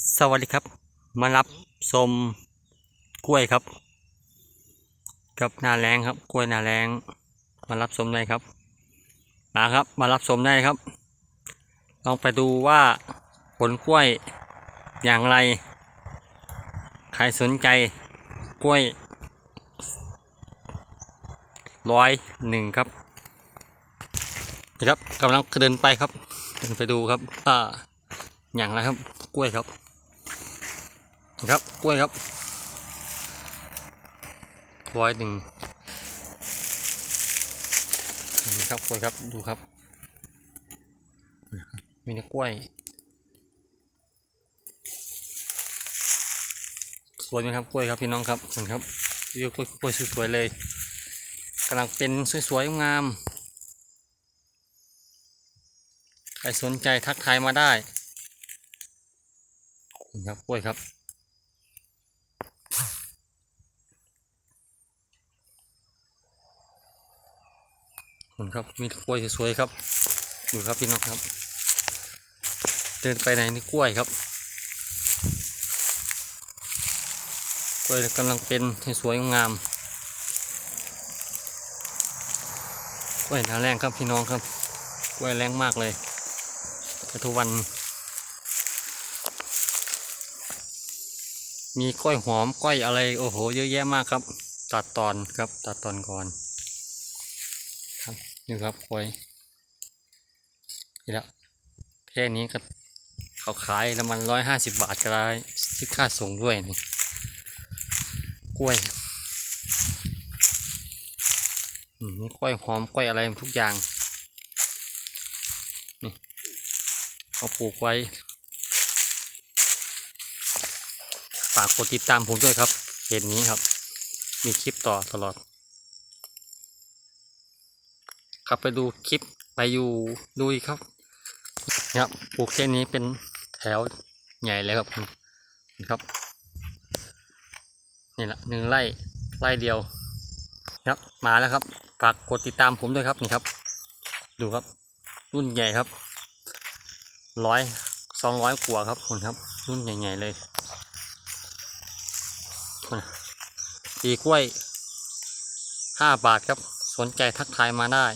สวัสดีครับ มารับชมกล้วยครับ กับหนาแรงครับ กล้วยหนาแรงมารับชมได้ครับมาครับ มารับชมได้ครับ ลองไปดูว่าผลกล้วยอย่างไร ใครสนใจกล้วยร้อยหนึ่งครับนี่ครับกำลังเดินไปครับเดินไปดูครับว่าอย่างไรครับกล้วยครับ ครับกล้วยครับร้อยหนึ่งนี่ครับกล้วยครับดูครับ มีเนื้อกล้วยสวยไหมครับกล้วยครับพี่น้องครับเห็นครับวิวกล้วยกล้วยสวยๆเลยกำลังเป็นสวยๆงามใครสนใจทักทายมาได้ครับกล้วยครับขอบ คุณครับมีกล้วยสวยๆครับดูครับพี่น้องครับ เดินไปไหนนี่กล้วยครับ กล้วยกำลังเป็นสวยงามกล้วยหนาแรงครับพี่น้องครับ กล้วยแรงมากเลยแต่ทุกวัน มีกล้วยหอมกล้วยอะไรโอ้โห เยอะแยะมากครับ ตัดตอนครับตัดตอนก่อนครับ นี่ครับกล้วยนี่ละแค่นี้ก็เขาขายแล้วมันร้อยห้าสิบบาทก็ได้ที่ค่าส่งด้วยนี่กล้วยอืมกล้วยหอมกล้วยอะไรทุกอย่างนี่เอาปลูกไว้ฝากกดติดตามผมด้วยครับเพจนี้ครับ มีคลิปต่อตลอด ครับไปดูคลิปไปอยู่ดูอีกครับครับปลูกแค่นนี้เป็นแถวใหญ่เลยครับนี่ครับนี่แหละหนึ่งไร่ไร่เดียวครับมาแล้วครับฝากกดติดตามผมด้วยครับนี่ครับ ดูครับ รุ่นใหญ่ครับร้อยสองร้อยกว่าครับคุณครับ รุ่นใหญ่ๆเลยตีกล้วยห้าบาทครับ สนใจทักทายมาได้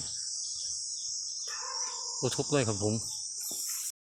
ยูทูบด้วยครับผม